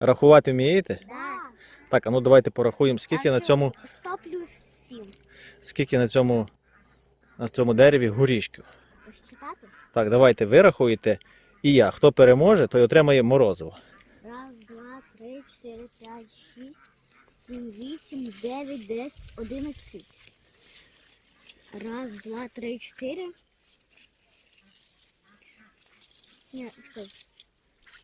Рахувати вмієте? Да. Так, а ну давайте порахуємо, скільки на цьому, 100 плюс 7. скільки на цьому, на цьому дереві горішків. Посчитати? Так, давайте ви рахуєте. І я. Хто переможе, той отримає морозиво. Раз, два, три, чотири, п'ять, шість, сім, вісім, дев'ять, десять, одинадцять. Раз, два, три, чотири. Ні, чекай.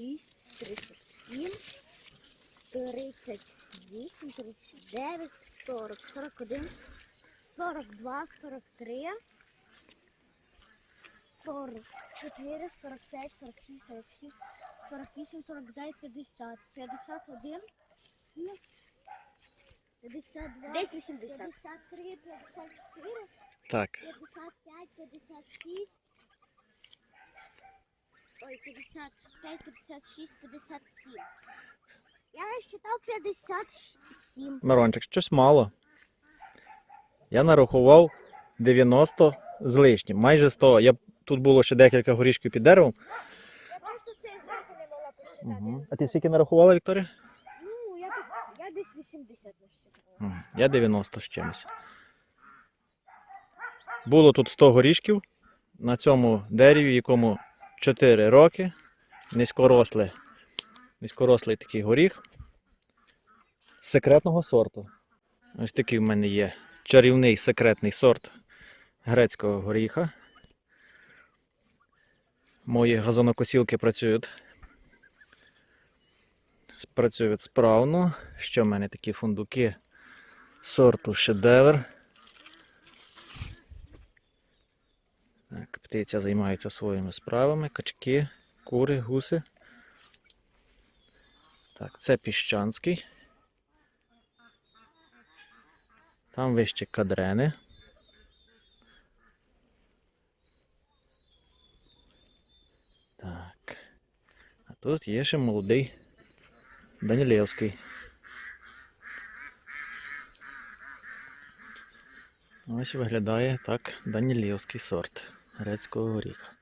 37, 38, 39, 40, 41, 42, 43, 44, 45, 46, 47, 48, 49, 50, 51, ну, 52, Десь 80. 53, 54, Так. 55, 56, ой, 55, 56, 57. Я насчитав 57. Мирончик, щось мало. Я нарахував 90 з лишнім, майже 100. Я, тут було ще декілька горішків під деревом. Я просто цей зверху не могла посчитати. Угу. А ти скільки нарахувала, Вікторія? Ну, я, я десь 80 насчитала. Я 90 з чимось. Було тут 100 горішків на цьому дереві, якому 4 роки. Низькоросле, низькорослий такий горіх секретного сорту. Ось такий в мене є чарівний секретний сорт грецького горіха. Мої газонокосілки працюють. Працюють справно. Що в мене такі фундуки сорту шедевр. Так, птиця займається своїми справами. Качки, кури, гуси. Так, це піщанський. Там вище кадрени. Так. А тут є ще молодий Данілєвський. Ось виглядає так Данілівський сорт грецького горіха.